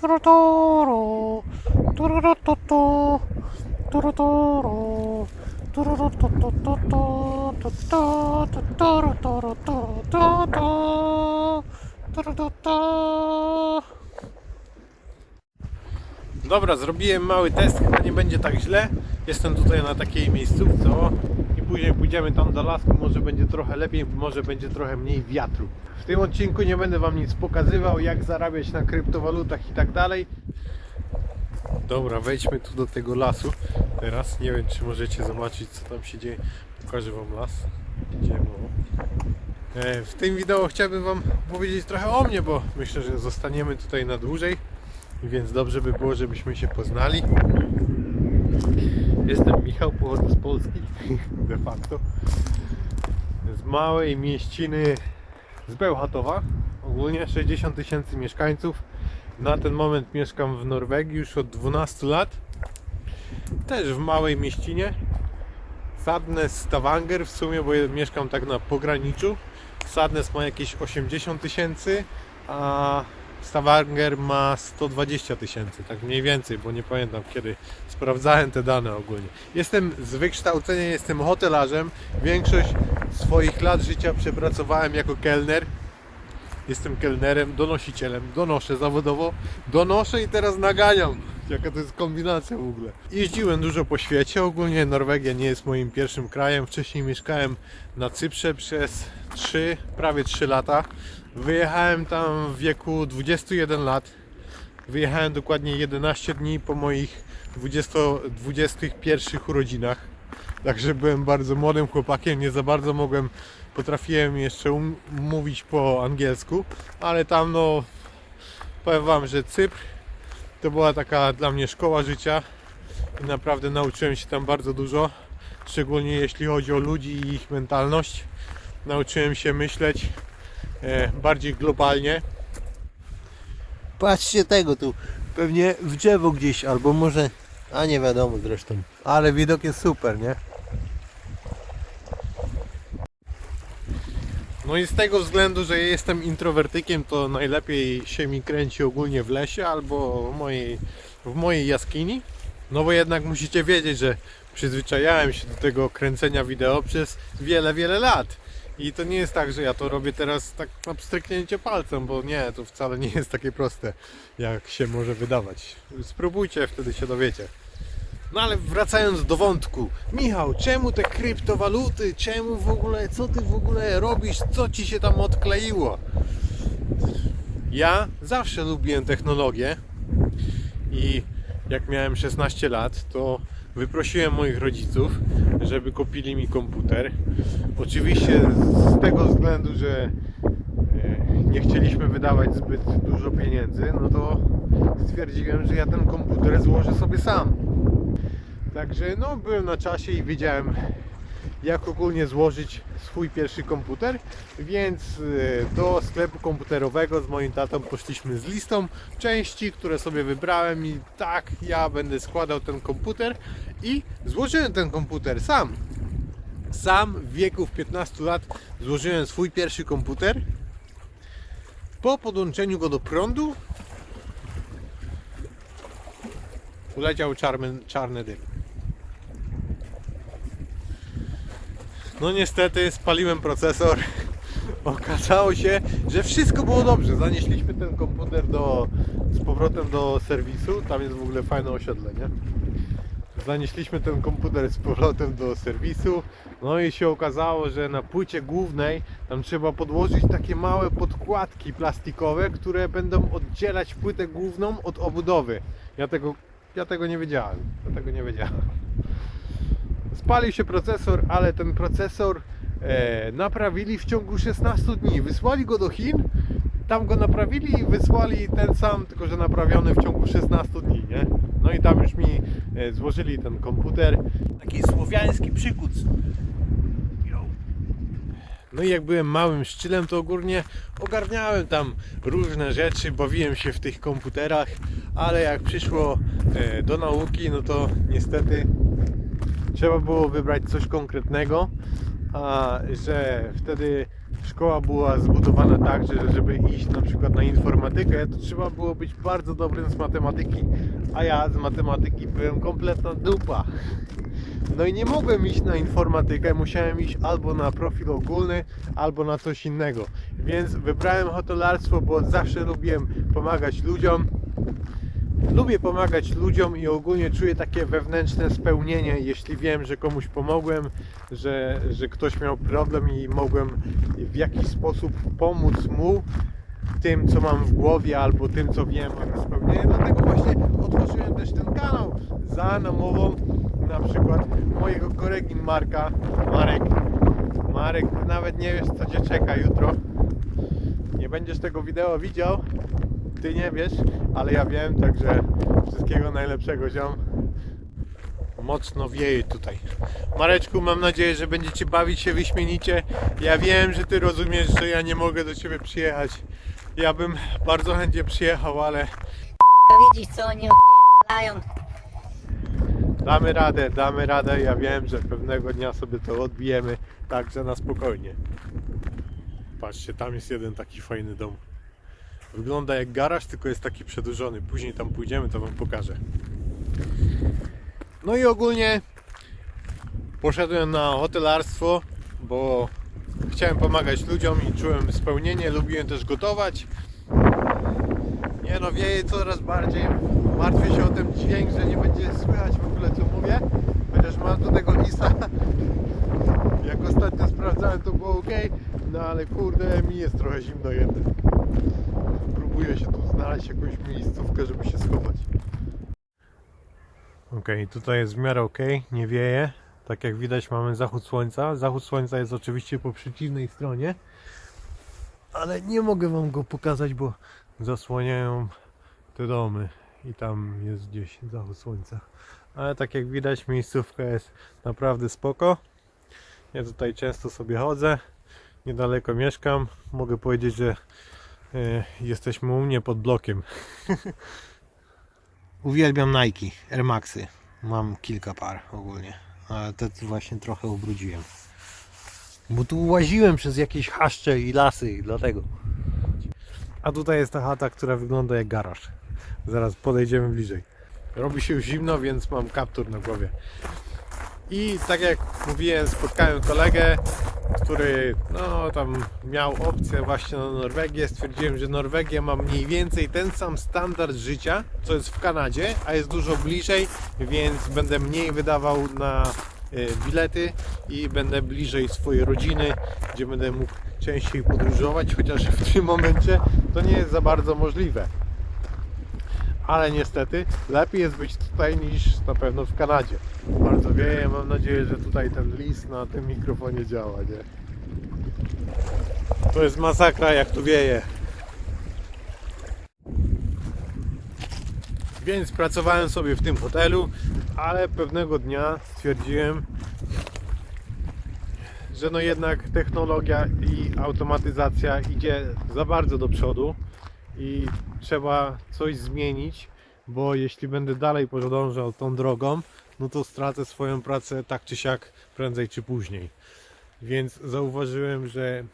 Turuturu, tururututu, turuturu, tururututututu, tutu, tuturuturututu, turututu. Dobra, zrobiłem mały test, chyba nie będzie tak źle. Jestem tutaj na takiej miejscówce później pójdziemy tam do lasku, może będzie trochę lepiej, może będzie trochę mniej wiatru. W tym odcinku nie będę Wam nic pokazywał, jak zarabiać na kryptowalutach i tak dalej. Dobra, wejdźmy tu do tego lasu teraz. Nie wiem, czy możecie zobaczyć, co tam się dzieje. Pokażę Wam las. Idziemy. E, W tym wideo chciałbym Wam powiedzieć trochę o mnie, bo myślę, że zostaniemy tutaj na dłużej. Więc dobrze by było, żebyśmy się poznali. Jestem Michał, pochodzę z Polski, de facto. Z małej mieściny z Bełchatowa. Ogólnie 60 tysięcy mieszkańców. Na ten moment mieszkam w Norwegii już od 12 lat. Też w małej mieścinie. Sadnes Stavanger w sumie, bo mieszkam tak na pograniczu. Sadnes ma jakieś 80 tysięcy, a Stavanger ma 120 tysięcy, tak mniej więcej, bo nie pamiętam kiedy sprawdzałem te dane ogólnie. Jestem z wykształcenia, jestem hotelarzem. Większość swoich lat życia przepracowałem jako kelner. Jestem kelnerem, donosicielem, donoszę zawodowo, donoszę i teraz naganiam. Jaka to jest kombinacja w ogóle. Jeździłem dużo po świecie, ogólnie Norwegia nie jest moim pierwszym krajem. Wcześniej mieszkałem na Cyprze przez 3, prawie 3 lata. Wyjechałem tam w wieku 21 lat. Wyjechałem dokładnie 11 dni po moich 20, 21 urodzinach. Także byłem bardzo młodym chłopakiem, nie za bardzo mogłem, potrafiłem jeszcze um, mówić po angielsku, ale tam no, powiem Wam, że Cypr to była taka dla mnie szkoła życia i naprawdę nauczyłem się tam bardzo dużo, szczególnie jeśli chodzi o ludzi i ich mentalność. Nauczyłem się myśleć bardziej globalnie. Patrzcie tego tu, pewnie w drzewo gdzieś, albo może, a nie wiadomo zresztą. Ale widok jest super, nie? No i z tego względu, że jestem introwertykiem, to najlepiej się mi kręci ogólnie w lesie albo w mojej, w mojej jaskini. No bo jednak musicie wiedzieć, że przyzwyczajałem się do tego kręcenia wideo przez wiele, wiele lat. I to nie jest tak, że ja to robię teraz tak na pstryknięcie palcem, bo nie, to wcale nie jest takie proste, jak się może wydawać. Spróbujcie, wtedy się dowiecie. No ale wracając do wątku. Michał, czemu te kryptowaluty? Czemu w ogóle, co ty w ogóle robisz? Co ci się tam odkleiło? Ja zawsze lubiłem technologię i jak miałem 16 lat, to wyprosiłem moich rodziców, żeby kupili mi komputer. Oczywiście z tego względu, że e, nie chcieliśmy wydawać zbyt dużo pieniędzy, no to stwierdziłem, że ja ten komputer złożę sobie sam. Także no byłem na czasie i wiedziałem jak ogólnie złożyć swój pierwszy komputer, więc e, do sklepu komputerowego z moim tatą poszliśmy z listą części, które sobie wybrałem i tak ja będę składał ten komputer i złożyłem ten komputer sam. Sam w wieku w 15 lat złożyłem swój pierwszy komputer. Po podłączeniu go do prądu uleciał czarny, czarny dym. No niestety spaliłem procesor. Okazało się, że wszystko było dobrze. Zanieśliśmy ten komputer do, z powrotem do serwisu. Tam jest w ogóle fajne osiedle, nie? Zanieśliśmy ten komputer z powrotem do serwisu. No i się okazało, że na płycie głównej tam trzeba podłożyć takie małe podkładki plastikowe, które będą oddzielać płytę główną od obudowy. Ja tego, ja tego nie wiedziałem. Ja tego nie wiedziałem. Spalił się procesor, ale ten procesor e, naprawili w ciągu 16 dni. Wysłali go do Chin, tam go naprawili i wysłali ten sam, tylko że naprawiony w ciągu 16 dni, nie? No i tam już mi e, złożyli ten komputer. Taki słowiański przykuc. No i jak byłem małym szczylem, to ogólnie ogarniałem tam różne rzeczy, bawiłem się w tych komputerach, ale jak przyszło e, do nauki, no to niestety trzeba było wybrać coś konkretnego, a że wtedy szkoła była zbudowana tak, że żeby iść na przykład na informatykę, to trzeba było być bardzo dobrym z matematyki, a ja z matematyki byłem kompletna dupa. No i nie mogłem iść na informatykę, musiałem iść albo na profil ogólny, albo na coś innego. Więc wybrałem hotelarstwo, bo zawsze lubiłem pomagać ludziom. Lubię pomagać ludziom i ogólnie czuję takie wewnętrzne spełnienie, jeśli wiem, że komuś pomogłem, że, że ktoś miał problem i mogłem w jakiś sposób pomóc mu tym, co mam w głowie, albo tym, co wiem, mam spełnienie. Dlatego właśnie otworzyłem też ten kanał za namową na przykład mojego kolegi Marka. Marek, Marek, nawet nie wiesz, co cię czeka jutro. Nie będziesz tego wideo widział, ty nie wiesz, ale ja wiem, także wszystkiego najlepszego ziom. Mocno wieje tutaj. Mareczku, mam nadzieję, że będziecie bawić się wyśmienicie. Ja wiem, że ty rozumiesz, że ja nie mogę do ciebie przyjechać. Ja bym bardzo chętnie przyjechał, ale widzisz co oni opierdalają. damy radę, damy radę. Ja wiem, że pewnego dnia sobie to odbijemy, także na spokojnie. Patrzcie, tam jest jeden taki fajny dom. Wygląda jak garaż, tylko jest taki przedłużony. Później tam pójdziemy, to wam pokażę. No i ogólnie poszedłem na hotelarstwo, bo chciałem pomagać ludziom i czułem spełnienie. Lubiłem też gotować. Nie no, wieje coraz bardziej. Martwię się o ten dźwięk, że nie będzie słychać w ogóle co mówię. Chociaż mam do tego lisa. Jak ostatnio sprawdzałem to było ok. No ale kurde mi jest trochę zimno jednak. Próbuję się tu znaleźć jakąś miejscówkę, żeby się schować. Ok, tutaj jest w miarę ok, nie wieje. Tak jak widać mamy zachód słońca. Zachód słońca jest oczywiście po przeciwnej stronie. Ale nie mogę wam go pokazać, bo zasłaniają te domy i tam jest gdzieś zachód słońca. Ale tak jak widać miejscówka jest naprawdę spoko. Ja tutaj często sobie chodzę. Niedaleko mieszkam. Mogę powiedzieć, że jesteśmy u mnie pod blokiem. Uwielbiam Nike, Air Maxy. Mam kilka par ogólnie, ale te właśnie trochę ubrudziłem. Bo tu łaziłem przez jakieś chaszcze i lasy i dlatego. A tutaj jest ta chata, która wygląda jak garaż. Zaraz podejdziemy bliżej. Robi się już zimno, więc mam kaptur na głowie. I tak jak mówiłem, spotkałem kolegę, który no tam miał opcję właśnie na Norwegię. Stwierdziłem, że Norwegia ma mniej więcej ten sam standard życia, co jest w Kanadzie, a jest dużo bliżej, więc będę mniej wydawał na e, bilety i będę bliżej swojej rodziny, gdzie będę mógł częściej podróżować, chociaż w tym momencie to nie jest za bardzo możliwe. Ale niestety lepiej jest być tutaj niż na pewno w Kanadzie. Bardzo wieje, mam nadzieję, że tutaj ten list na tym mikrofonie działa, nie? To jest masakra jak tu wieje. Więc pracowałem sobie w tym hotelu, ale pewnego dnia stwierdziłem, że no jednak technologia i automatyzacja idzie za bardzo do przodu i trzeba coś zmienić, bo jeśli będę dalej podążał tą drogą, no to stracę swoją pracę tak czy siak prędzej czy później. Więc zauważyłem, że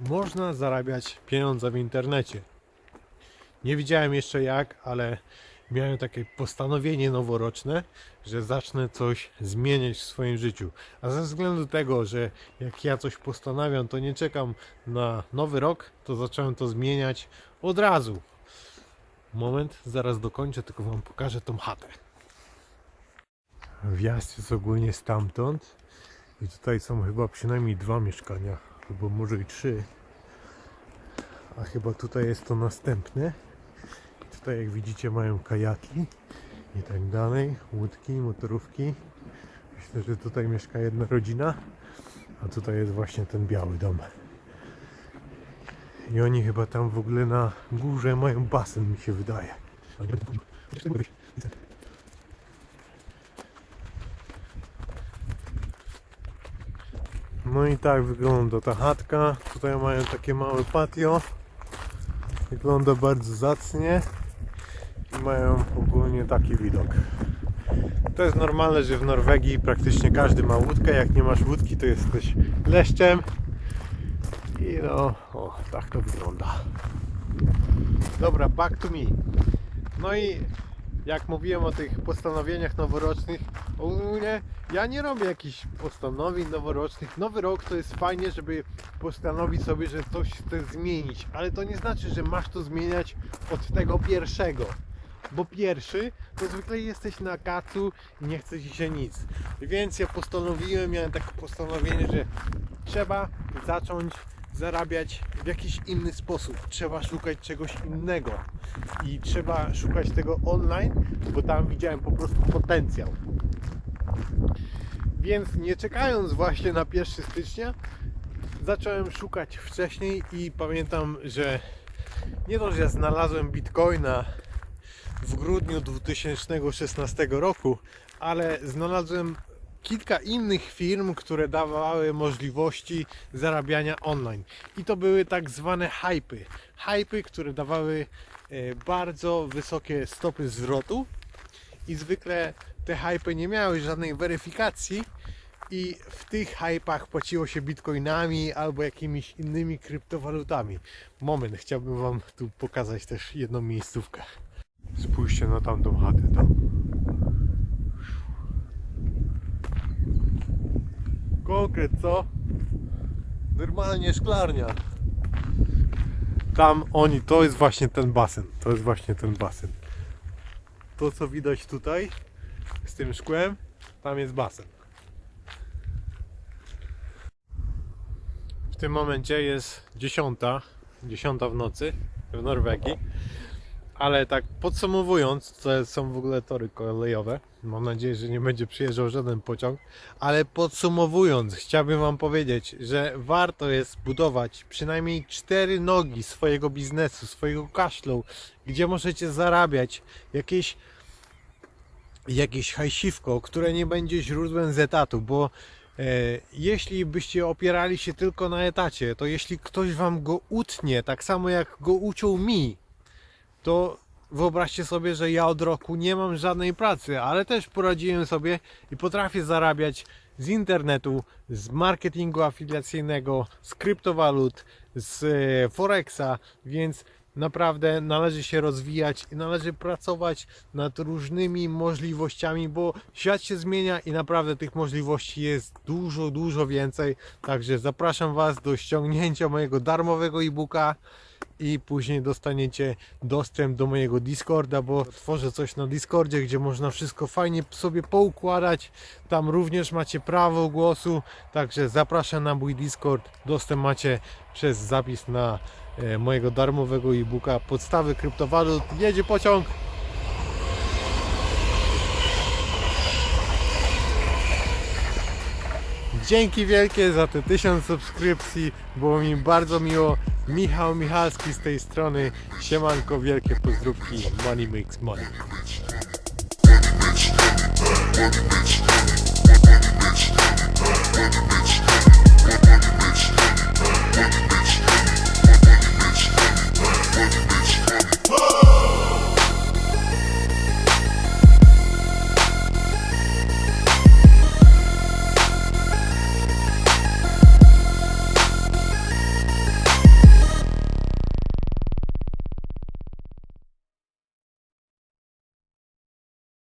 można zarabiać pieniądze w internecie. Nie wiedziałem jeszcze jak, ale miałem takie postanowienie noworoczne, że zacznę coś zmieniać w swoim życiu. A ze względu tego, że jak ja coś postanawiam, to nie czekam na nowy rok, to zacząłem to zmieniać od razu. Moment, zaraz dokończę, tylko wam pokażę tą chatę. Wjazd jest ogólnie stamtąd i tutaj są chyba przynajmniej dwa mieszkania, albo może i trzy. A chyba tutaj jest to następne. Tutaj jak widzicie mają kajaki i tak dalej, łódki, motorówki. Myślę, że tutaj mieszka jedna rodzina, a tutaj jest właśnie ten biały dom. I oni chyba tam w ogóle na górze mają basen, mi się wydaje. No i tak wygląda ta chatka. Tutaj mają takie małe patio. Wygląda bardzo zacnie mają ogólnie taki widok. To jest normalne, że w Norwegii praktycznie każdy ma łódkę. Jak nie masz łódki, to jesteś leszczem. I no, o, tak to wygląda. Dobra, back to me. No i jak mówiłem o tych postanowieniach noworocznych, ogólnie ja nie robię jakichś postanowień noworocznych. Nowy rok to jest fajnie, żeby postanowić sobie, że coś chce zmienić, ale to nie znaczy, że masz to zmieniać od tego pierwszego. Bo pierwszy to zwykle jesteś na kacu i nie chce ci się nic. Więc ja postanowiłem, miałem takie postanowienie, że trzeba zacząć zarabiać w jakiś inny sposób. Trzeba szukać czegoś innego i trzeba szukać tego online, bo tam widziałem po prostu potencjał. Więc nie czekając właśnie na 1 stycznia, zacząłem szukać wcześniej i pamiętam, że nie to, że znalazłem bitcoina w grudniu 2016 roku, ale znalazłem kilka innych firm, które dawały możliwości zarabiania online. I to były tak zwane hypy. Hypy, które dawały e, bardzo wysokie stopy zwrotu i zwykle te hypy nie miały żadnej weryfikacji i w tych hypach płaciło się bitcoinami albo jakimiś innymi kryptowalutami. Moment, chciałbym Wam tu pokazać też jedną miejscówkę. Spójrzcie na tamtą chatę tam. Konkret, co? Normalnie szklarnia. Tam oni, to jest właśnie ten basen. To jest właśnie ten basen. To co widać tutaj z tym szkłem, tam jest basen. W tym momencie jest dziesiąta, dziesiąta w nocy w Norwegii. Ale tak podsumowując, to są w ogóle tory kolejowe. Mam nadzieję, że nie będzie przyjeżdżał żaden pociąg. Ale podsumowując, chciałbym Wam powiedzieć, że warto jest budować przynajmniej cztery nogi swojego biznesu, swojego cashflow, gdzie możecie zarabiać jakieś jakieś hajsiwko, które nie będzie źródłem z etatu, bo e, jeśli byście opierali się tylko na etacie, to jeśli ktoś Wam go utnie, tak samo jak go uciął mi, to wyobraźcie sobie, że ja od roku nie mam żadnej pracy, ale też poradziłem sobie i potrafię zarabiać z internetu, z marketingu afiliacyjnego, z kryptowalut, z e, Forexa, więc naprawdę należy się rozwijać i należy pracować nad różnymi możliwościami, bo świat się zmienia i naprawdę tych możliwości jest dużo, dużo więcej. Także zapraszam Was do ściągnięcia mojego darmowego e-booka i później dostaniecie dostęp do mojego Discorda, bo tworzę coś na Discordzie, gdzie można wszystko fajnie sobie poukładać. Tam również macie prawo głosu, także zapraszam na mój Discord. Dostęp macie przez zapis na e, mojego darmowego e-booka Podstawy kryptowalut. Jedzie pociąg! Dzięki wielkie za te tysiąc subskrypcji. Było mi bardzo miło. Michał Michalski z tej strony. Siemanko, wielkie pozdrówki. Money makes money. Money makes money. Money makes money.